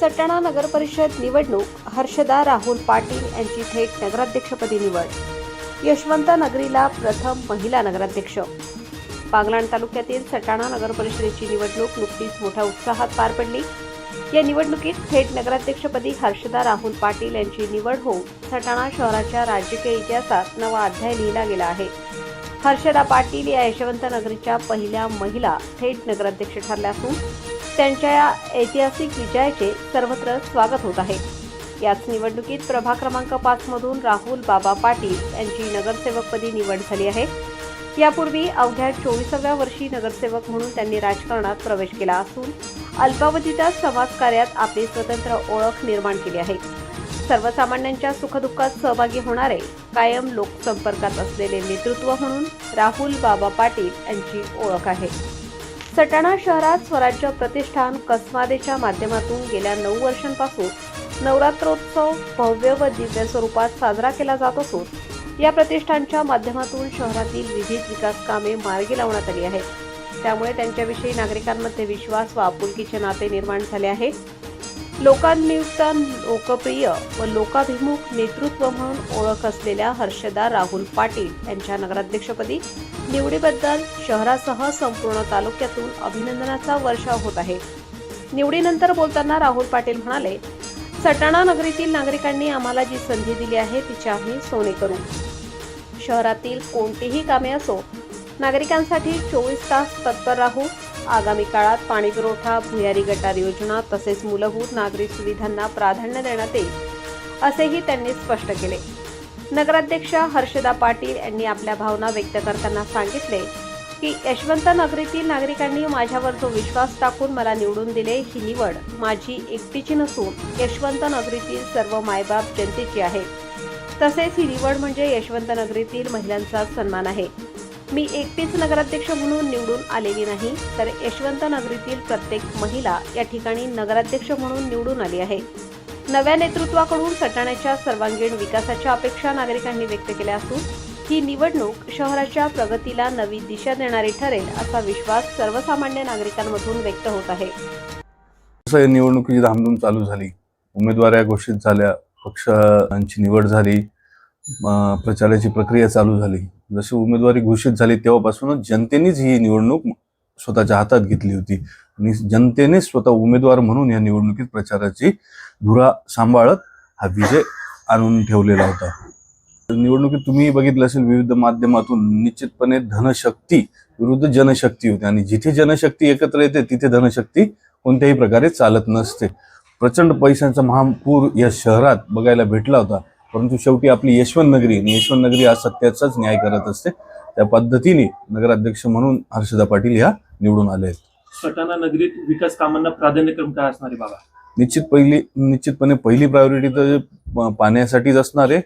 सटाणा नगर परिषद निवडणूक हर्षदा राहुल पाटील यांची थेट नगराध्यक्षपदी निवड. यशवंत नगरीला प्रथम महिला नगराध्यक्ष. बागलाण तालुक्यातील सटाणा नगर परिषदेची निवडणूक नुकतीच मोठ्या उत्साहात पार पडली. या निवडणुकीत थेट नगराध्यक्षपदी हर्षदा राहुल पाटील यांची निवड होऊन सटाणा शहराच्या राजकीय इतिहासात नवा अध्याय लिहिला गेला आहे. हर्षदा पाटील या यशवंत नगरीच्या पहिल्या महिला थेट नगराध्यक्ष ठरल्या असून त्यांच्या या ऐतिहासिक विजयाचे सर्वत्र स्वागत होत आहे. याच निवडणुकीत प्रभाग क्रमांक पाच मधून राहुल बाबा पाटील यांची नगरसेवकपदी निवड झाली आहे. यापूर्वी अवघ्या चोवीसाव्या वर्षी नगरसेवक म्हणून त्यांनी राजकारणात प्रवेश केला असून अल्पावधीतच समाजकार्यात आपली स्वतंत्र ओळख निर्माण केली आहे. सर्वसामान्यांच्या सुखदुःखात सहभागी होणारे कायम लोकसंपर्कात असलेले नेतृत्व म्हणून राहुल बाबा पाटील यांची ओळख आहे. सटाणा शहरात स्वराज्य प्रतिष्ठान कसमादेच्या माध्यमातून गेल्या नऊ वर्षांपासून नवरात्रोत्सव भव्य व दिव्य स्वरूपात साजरा केला जात असून या प्रतिष्ठानच्या माध्यमातून शहरातील विविध विकास कामे मार्गी लावण्यात आली आहेत. त्यामुळे त्यांच्याविषयी नागरिकांमध्ये विश्वास व आपुलकीचे नाते निर्माण झाले आहे लोकांनियुक्त लोकप्रिय व लोकाभिमुख नेतृत्व म्हणून ओळख असलेल्या हर्षदा राहुल पाटील यांच्या नगराध्यक्षपदी निवडीबद्दल शहरासह संपूर्ण तालुक्यातून अभिनंदनाचा वर्षाव होत आहे. निवडीनंतर बोलताना राहुल पाटील म्हणाले सटाणा नगरीतील नागरिकांनी आम्हाला जी संधी दिली आहे तिची आम्ही सोने करू. शहरातील कोणतीही कामे असो नागरिकांसाठी चोवीस तास तत्पर राहू आगामी काळात पाणीपुरवठा भुयारी गटार योजना तसेच मूलभूत नागरी सुविधांना प्राधान्य देण्यात येईल असेही त्यांनी स्पष्ट केले. नगराध्यक्ष हर्षदा पाटील यांनी आपल्या भावना व्यक्त करताना सांगितले की यशवंत नगरीतील नागरिकांनी माझ्यावर जो विश्वास टाकून मला निवडून दिले ही निवड माझी एकटीची नसून यशवंत नगरीतील सर्व मायबाप जनतेची आहे. तसेच ही निवड म्हणजे यशवंत नगरीतील महिलांचा सन्मान आहे. मी एकटीच नगराध्यक्ष म्हणून निवडून आलेली नाही तर यशवंत नगरीतील प्रत्येक महिला या ठिकाणी नगराध्यक्ष म्हणून निवडून आली आहे. नव्या नेतृत्वाकडून सटाण्याच्या सर्वांगीण विकासाच्या अपेक्षा नागरिकांनी व्यक्त केल्या असून ही निवडणूक शहराच्या प्रगतीला नवी दिशा देणारी ठरेल असा विश्वास सर्वसामान्य नागरिकांमधून व्यक्त होत आहे. कसं आहे, निवडणुकीची धामधूम चालू झाली. उमेदवाऱ्या घोषित झाल्या पक्षांची निवड झाली प्रचाराची प्रक्रिया चालू झाली. जशी उमेदवारी घोषित झाली तेव्हापासूनच जनतेनेच ही निवडणूक स्वतःच्या हातात घेतली होती. आणि जनतेने स्वतः उमेदवार म्हणून या निवडणुकीत प्रचाराची धुरा सांभाळत हा विजय आणून ठेवलेला होता. निवडणुकीत तुम्ही बघितलं असेल विविध माध्यमातून निश्चितपणे धनशक्ती विरुद्ध जनशक्ती होती. आणि जिथे जनशक्ती एकत्र येते तिथे धनशक्ती कोणत्याही प्रकारे चालत नसते. प्रचंड पैशांचा महापूर या शहरात बघायला भेटला होता. परंतु शेवटी आपली यशवंत नगरी आणि यशवंत नगरी आज सत्याचाच न्याय करत असते. त्या पद्धतीने नगराध्यक्ष म्हणून हर्षदा पाटील ह्या निवडून आले आहेत. सटाणा नगरीत विकास कामांना प्राधान्यक्रम काय असणार आहे बाबा? निश्चित पहिली निश्चितपणे पहिली प्रायोरिटी तर पाण्यासाठीच असणार आहे.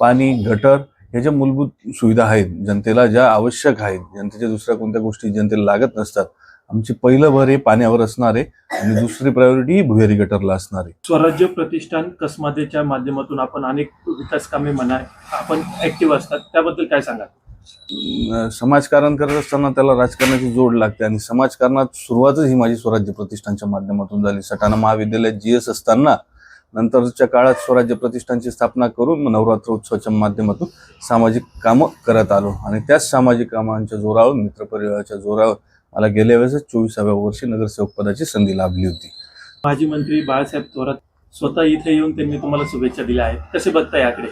पाणी गटर ह्या ज्या मूलभूत सुविधा आहेत जनतेला ज्या आवश्यक आहेत जनतेच्या दुसऱ्या कोणत्या गोष्टी जनतेला लागत नसतात आमची पहिलं भर हे पाण्यावर असणार आहे आणि दुसरी प्रायोरिटी ही भुयारी गटरला असणार आहे. स्वराज्य प्रतिष्ठान कसमादेच्या माध्यमातून आपण अनेक विकास कामे म्हणा आपण ऍक्टिव्ह असतात त्याबद्दल काय सांगा समाजकारण करत असताना त्याला राजकारणाची जोड लागते आणि समाजकारणात सुरुवातच ही माझी स्वराज्य प्रतिष्ठानच्या माध्यमातून झाली. सटाणा महाविद्यालयात जी एस असताना नंतरच्या काळात स्वराज्य प्रतिष्ठानची स्थापना करून नवरात्र उत्सवाच्या माध्यमातून सामाजिक कामं करत आलो. आणि त्याच सामाजिक कामांच्या जोरावर मित्रपरिवाराच्या जोरावर मला गेल्या वेळेस चोवीसाव्या वर्षी नगरसेवक पदाची संधी लाभली होती. माजी मंत्री बाळासाहेब थोरात स्वतः इथे येऊन त्यांनी तुम्हाला शुभेच्छा दिल्या आहेत. कसे बघता याकडे?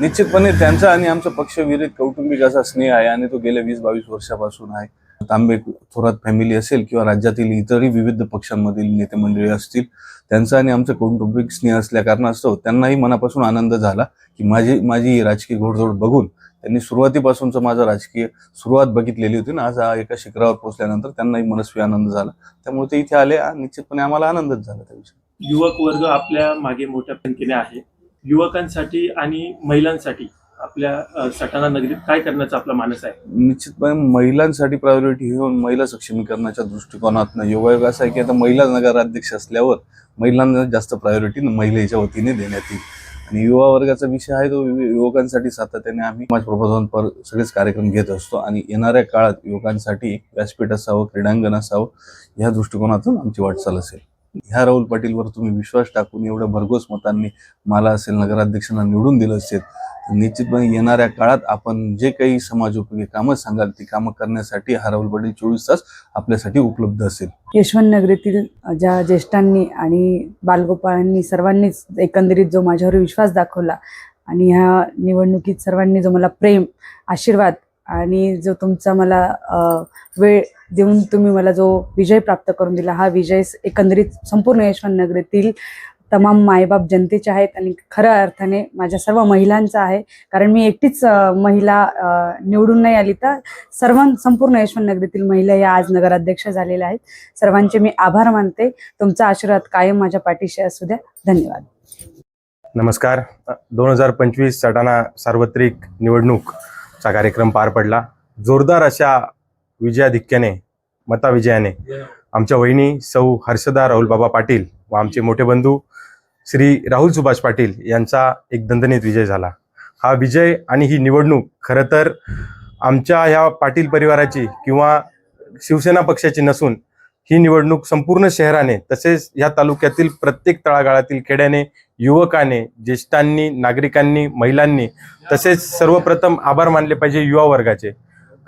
निश्चितपणे त्यांचा आणि आमचा पक्षविरहित कौटुंबिक असा स्नेह आहे आणि तो गेल्या वीस बावीस वर्षापासून आहे. तांबे थोरात फॅमिली असेल किंवा राज्यातील इतरही विविध पक्षांमधील नेते मंडळी असतील त्यांचा आणि आमचा कौटुंबिक स्नेह असल्या कारणास्तव त्यांनाही मनापासून आनंद झाला की माझी माझी राजकीय घोडदौड बघून त्यांनी सुरुवातीपासूनच माझा राजकीय सुरुवात बघितलेली होती ना आज एका शिखरावर पोहोचल्यानंतर त्यांनाही मनस्वी आनंद झाला. त्यामुळे ते इथे आले आणि निश्चितपणे आम्हाला आनंदच झाला त्याविषयी युवक वर्ग आपल्या मागे मोठ्या संख्येने आहे. युवकांसाठी आणि महिलांसाठी आपल्या सटाणा नगरीत काय करण्याचा आपला मानस आहे? निश्चितपणे महिलांसाठी प्रायोरिटी घेऊन महिला सक्षमीकरणाच्या दृष्टिकोनातनं योगायोग असा आहे की आता महिला नगराध्यक्ष असल्यावर महिलांना जास्त प्रायोरिटी महिलेच्या वतीने देण्यात येईल. आणि युवा वर्गाचा विषय आहे तो युवकांसाठी सातत्याने आम्ही समाज प्रबोधनपर सगळेच कार्यक्रम घेत असतो. आणि येणाऱ्या काळात युवकांसाठी व्यासपीठ असावं क्रीडांगण असावं या दृष्टिकोनातून आमची वाटचाल असेल. ह्या राहुल पाटीलवर तुम्ही विश्वास टाकून एवढ्या भरघोस मतांनी मला असेल नगराध्यक्षांना निवडून दिलं असेल तर निश्चितपणे येणाऱ्या काळात आपण जे काही समाजोपयोगी कामं सांगाल ती कामं करण्यासाठी हा राहुल पाटील चोवीस तास आपल्यासाठी उपलब्ध असेल. यशवंत नगरीतील ज्या ज्येष्ठांनी आणि बालगोपाळांनी सर्वांनीच एकंदरीत जो माझ्यावर विश्वास दाखवला आणि ह्या निवडणुकीत सर्वांनी जो मला प्रेम आशीर्वाद आणि जो तुमचा मला वेळ देऊन तुम्ही मला जो विजय प्राप्त करून दिला हा विजय एकंदरीत संपूर्ण यशवंत नगरीतील तमाम मायबाप जनतेचे आहेत आणि खऱ्या अर्थाने माझ्या सर्व महिलांचा आहे. कारण मी एकटीच महिला निवडून नाही आली तर सर्व संपूर्ण यशवंत नगरीतील महिला या आज नगराध्यक्ष झालेल्या आहेत. सर्वांचे मी आभार मानते. तुमचा आशीर्वाद कायम माझ्या पाठीशी असू द्या. धन्यवाद. नमस्कार. दोन हजार पंचवीस सटाणा सार्वत्रिक निवडणूकचा कार्यक्रम पार पडला. जोरदार अशा विजयाधिक्याने मताविजयाने आमच्या वहिनी सौ हर्षदा राहुलबाबा पाटील व आमचे मोठे बंधू श्री राहुल सुभाष पाटील यांचा एक दणदणीत विजय झाला. हा विजय आणि ही निवडणूक खरं तर आमच्या ह्या पाटील परिवाराची किंवा शिवसेना पक्षाची नसून ही निवडणूक संपूर्ण शहराने तसेच या तालुक्यातील प्रत्येक तळागाळातील खेड्याने युवकाने ज्येष्ठांनी नागरिकांनी महिलांनी तसेच सर्वप्रथम आभार मानले पाहिजे युवा वर्गाचे.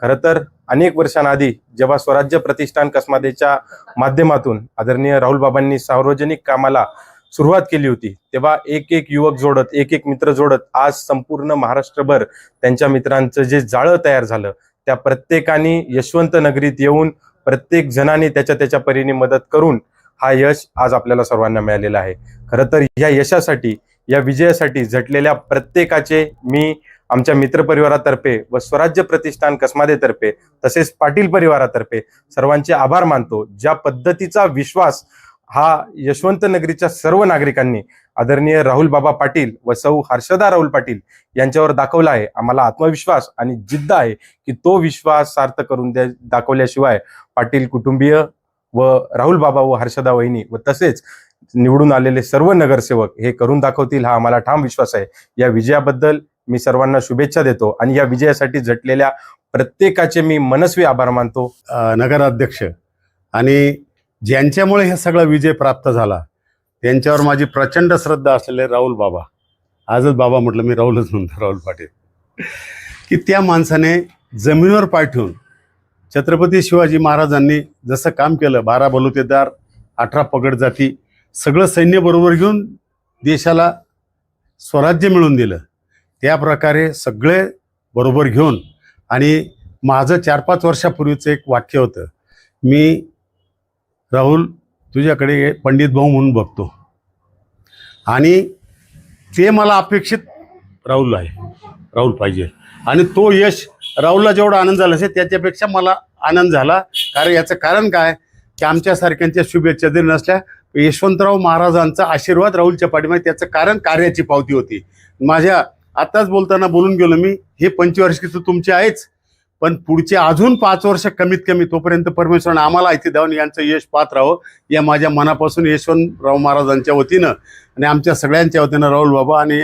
खरं तर अनेक वर्षांआधी जेव्हा स्वराज्य प्रतिष्ठान कसमादेच्या माध्यमातून आदरणीय राहुल बाबांनी सार्वजनिक कामाला सुरुवात केली होती तेव्हा एक एक युवक जोडत एक एक मित्र जोडत आज संपूर्ण महाराष्ट्रभर त्यांच्या मित्रांचं जे जाळं तयार झालं त्या प्रत्येकाने यशवंत नगरीत येऊन प्रत्येक जणाने त्याच्या त्याच्या परीने मदत करून हा यश आज आपल्याला सर्वांना मिळालेला आहे. खरं तर या यशासाठी या विजयासाठी झटलेल्या प्रत्येकाचे मी आमच्या मित्रपरिवारातर्फे व स्वराज्य प्रतिष्ठान कसमादेतर्फे तसेच पाटील परिवारातर्फे सर्वांचे आभार मानतो. ज्या पद्धतीचा विश्वास हा यशवंत नगरीच्या सर्व नागरिकांनी आदरणीय राहुल बाबा पाटील व सौ हर्षदा राहुल पाटील यांच्यावर दाखवला आहे. आम्हाला आत्मविश्वास आणि जिद्द आहे की तो विश्वास सार्थ करून द्या दाखवल्याशिवाय पाटील कुटुंबीय व राहुल बाबा व हर्षदा वहिनी व तसेच निवडून आलेले सर्व नगरसेवक हे करून दाखवतील हा आम्हाला ठाम विश्वास आहे. या विजयाबद्दल मी सर्वांना शुभेच्छा देतो आणि या विजयासाठी झटलेल्या प्रत्येकाचे मी मनस्वी आभार मानतो. नगराध्यक्ष आणि ज्यांच्यामुळे हे सगळा विजय प्राप्त झाला त्यांच्यावर माझी प्रचंड श्रद्धा असलेले राहुल बाबा. आजच बाबा म्हटलं मी राहुलच म्हणतो राहुल पाटील. की त्या माणसाने जमिनीवर पाय ठेवून छत्रपती शिवाजी महाराजांनी जसं काम केलं बारा बलुतेदार अठरा पगड जाती सगळं सैन्य बरोबर घेऊन देशाला स्वराज्य मिळवून दिलं. त्या प्रकारे सगळे बरोबर घेऊन आणि माझं चार पाच वर्षापूर्वीचं एक वाक्य होतं मी राहुल तुझ्याकडे पंडित भाऊ म्हणून बघतो. आणि ते मला अपेक्षित राहुल आहे राहुल पाहिजे. आणि तो यश राहुलला जेवढा आनंद झाला असेल त्याच्यापेक्षा मला आनंद झाला. कारण याचं कारण काय? की आमच्यासारख्यांच्या शुभेच्छा जरी नसल्या यशवंतराव महाराजांचा आशीर्वाद राहुलच्या पाठीमागे त्याचं कारण कार्याची पावती होती. माझ्या आताच बोलताना बोलून गेलो मी हे पंचवार्षिक तर तुमचे आहेच पण पुढचे अजून पाच वर्ष कमीत कमी तोपर्यंत परमेश्वरानं आम्हाला इथे देऊन यांचं यश पाहत राहावं या माझ्या मनापासून यशवंतराव महाराजांच्या वतीनं आणि आमच्या सगळ्यांच्या वतीनं राहुल बाबा आणि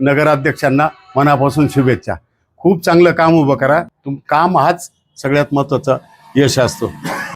नगराध्यक्षांना मनापासून शुभेच्छा. खूप चांगलं काम उभं करा. तुम काम हाच सगळ्यात महत्त्वाचा यश असतो.